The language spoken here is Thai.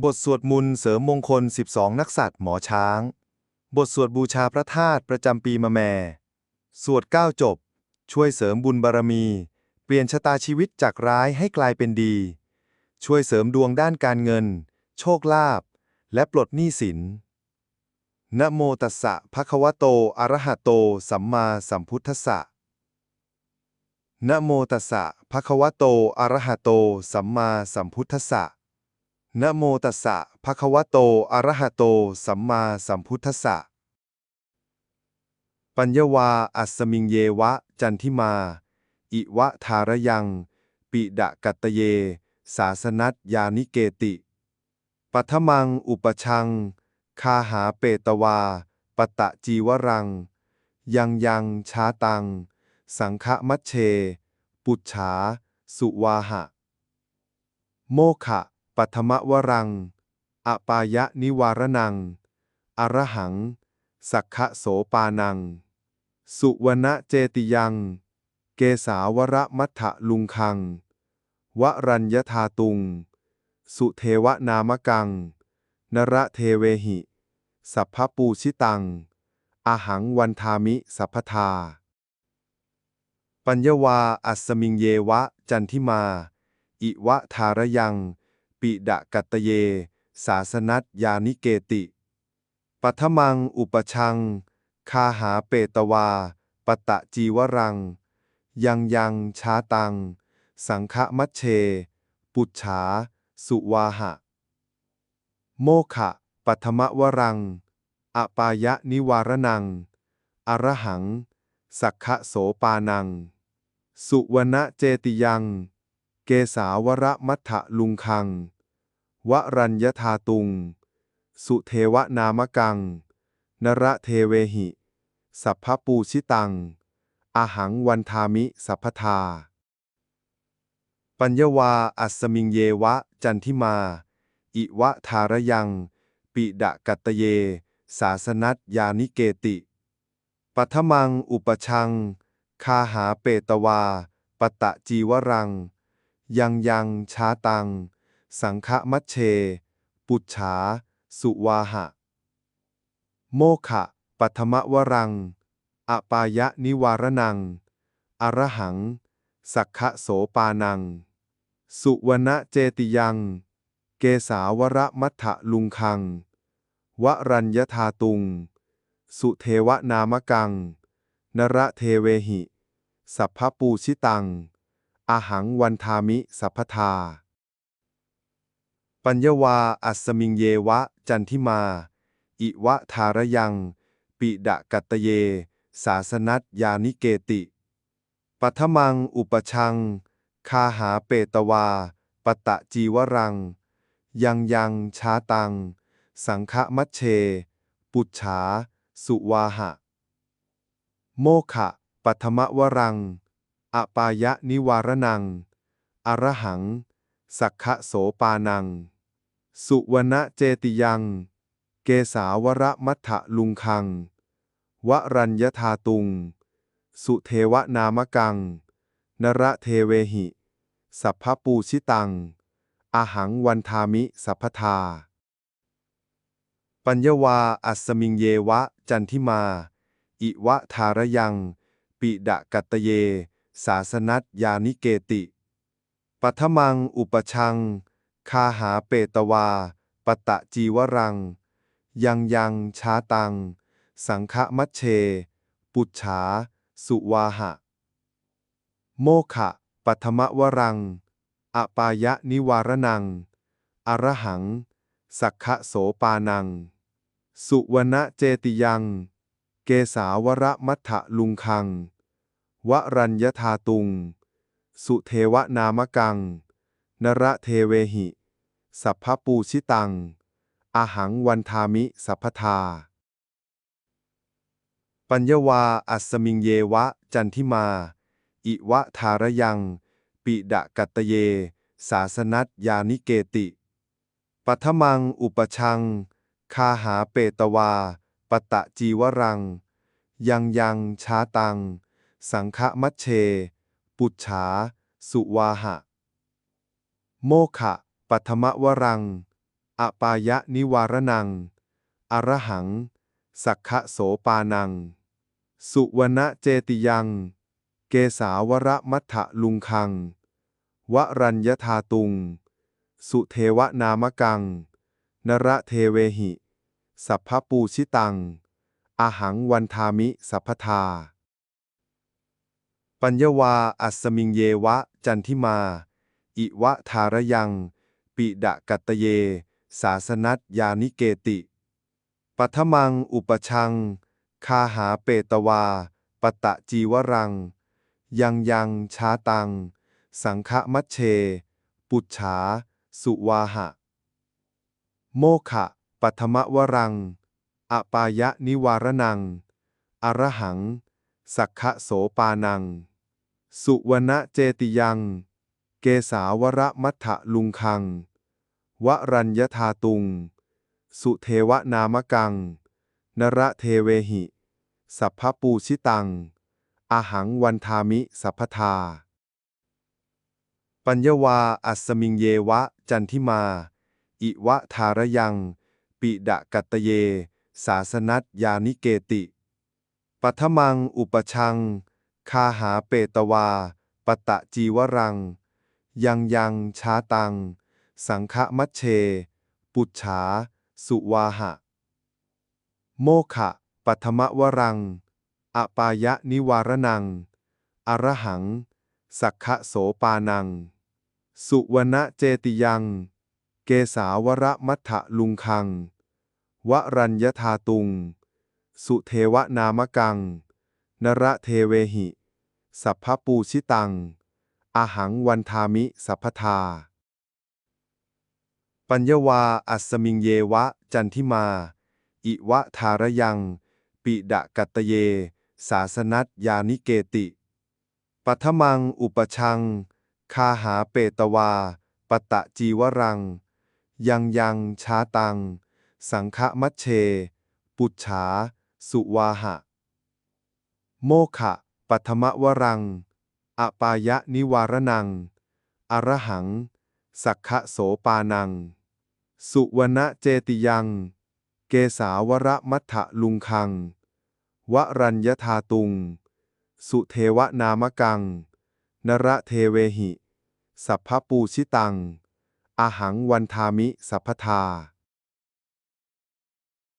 บทสวดมนต์เสริมมงคล 12 นักษัตริย์หมอช้าง บทสวดบูชาพระธาตุประจำปีมะแม่ สวดเก้าจบ ช่วยเสริมบุญบารมี เปลี่ยนชะตาชีวิตจากร้ายให้กลายเป็นดี ช่วยเสริมดวงด้านการเงิน โชคลาภ และปลดหนี้สิน นะโมตัสสะภะคะวะโต อะระหะโต สัมมาสัมพุทธัสสะ นะโมตัสสะภะคะวะโต อะระหะโต สัมมาสัมพุทธัสสะ นะโมตัสสะภะคะวะโต อะระหะโต สัมมาสัมพุทธัสสะ ปัญญวา อัสมิงเยวะ จันทิมา อิวะทารยัง ปิดะกัตตเย สาสนัตยานิเกติ ปัทมัง อุปชัง คาหาเปตวา ปตะจีวรัง ยังยังชาตัง สังฆมัชเช ปุจฉา สุวาหะ โมขะ ปัทมวรัง อปายะนิวารนัง อรหัง สักขะโสปานัง สุวนะเจติยัง เกสาวรมัทธลุงคัง วรัญญธาตุง สุเทวนามกัง นระเทเวหิ สัพพปูชิตัง อาหังวันทามิสัพพทา ปัญญวาอัสมิงเยวะจันทิมา อิวะทารยัง ปิดะกัตตเย สาสนัตยานิเกติ ปัทมังอุปชัง คาหาเปตวา ปตะจีวรัง ยังยังชาตัง สังฆมัชเช ปุจฉา สุวาหะ โมขะ ปัทมวรัง อปายะนิวารนัง อรหัง สักขะโสปานัง สุวนะเจติยัง เกสาวรมัทธลุงคัง วรัญญธาตุง สุเทวนามกัง นระเทเวหิ สัพพปูชิตัง อาหังวันทามิสัพพทา ปัญญวาอัสมิงเยวะจันทิมา อิวะทารยัง ปิดะกัตตเย สาสนัตยานิเกติ ปัทมังอุปชัง คาหาเปตวา ปตะจีวรัง ยังยังชาตัง สังฆมัชเช ปุจฉา สุวาหะ โมขะ ปัทมวรัง อปายะนิวารนัง อรหัง สักขะโสปานัง สุวนะเจติยัง เกสาวรมัทธลุงคัง วรัญญธาตุง สุเทวนามกัง นระเทเวหิ สัพพปูชิตัง อาหังวันทามิสัพพทา ปัญญวาอัสมิงเยวะ จันทิมา อิวะทารยัง ปิดะกัตตเย สาสนัตยานิเกติ ปัทมังอุปชัง คาหาเปตวา ปตะจีวรัง ยังยังชาตัง สังฆมัชเช ปุจฉา สุวาหะ โมขะปัทมวรัง อปายะนิวารนัง อรหัง สักขะโสปานัง สุวนะเจติยัง เกสาวระมัทธลุงคัง วรัญญธาตุง สุเทวนามกัง นระเทเวหิ สัพพปูชิตัง อาหังวันทามิสัพพทา ปัญญวาอัสมิงเยวะจันทิมา อิวะทารยัง ปิดะกัตตเย สาสนัตยานิเกติ ปัทมังอุปชัง คาหาเปตวา ปตะจีวรัง ยังยังชาตัง สังฆมัชเช ปุจฉา สุวาหะ โมขะ ปัทมวรัง อปายะนิวารนัง อรหัง สักขะโสปานัง สุวนะเจติยัง เกสาวรมัทธลุงคัง วรัญญธาตุง สุเทวนามกัง นระเทเวหิ สัพพปูชิตัง อาหังวันทามิสัพพทา ปัญญวาอัสมิงเยวะจันทิมา อิวะทารยัง ปิดะกัตตเย สาสนัตยานิเกติ ปัทมังอุปชัง คาหาเปตวา ปตะจีวรัง ยังยังชาตัง สังฆมัชเช ปุจฉา สุวาหะ โมขะ ปัทมวรัง อปายะนิวารนัง อรหัง สักขะโสปานัง สุวนะเจติยัง เกสาวระมัทธลุงคัง วรัญญธาตุง สุเทวนามกัง นระเทเวหิ สัพพปูชิตัง อาหังวันทามิสัพพทา ปัญญวา อัสมิงเยวะ จันทิมา อิวะทารยัง ปิดะกัตตเย สาสนัตยานิเกติ ปัทมัง อุปชัง คาหาเปตวา ปตะจีวรัง ยังยังชาตัง สังฆมัชเช ปุจฉา สุวาหะ โมขะ ปัทมวรัง อปายะนิวารนัง อรหังสักขะโสปานัง สุวนะเจติยัง เกสาวรมัทธลุงคัง วรัญญธาตุง สุเทวนามกัง นระเทเวหิ สัพพปูชิตัง อาหังวันทามิสัพพทา ปัญญวาอัสมิงเยวะจันทิมา อิวะทารยัง ปิดะกัตตเย สาสนัตยานิเกติ ปัทมังอุปชัง คาหาเปตวา ปตะจีวรัง ยังยังชาตัง สังฆมัชเช ปุจฉา สุวาหะ โมขะ ปัทมวรัง อปายะนิวารนัง อรหัง สักขะโสปานัง สุวนะเจติยัง เกสาวรมัทธลุงคัง วรัญญธาตุง สุเทวนามกัง นระเทเวหิ สัพพปูชิตัง อาหังวันทามิสัพพทา ปัญญวาอัสมิงเยวะ จันทิมา อิวะทารยัง ปิดะกัตตเย สาสนัตยานิเกติ ปัทมังอุปชัง คาหาเปตวา ปตะจีวรัง ยังยังชาตัง สังฆมัชเช ปุจฉา สุวาหะ โมขะ ปัทมวรัง อปายะนิวารนัง อรหัง สักขะโสปานัง สุวนะเจติยัง เกสาวรมัทธลุงคัง วรัญญธาตุง สุเทวนามกัง นระเทเวหิ สัพพปูชิตัง อาหังวันทามิสัพพทา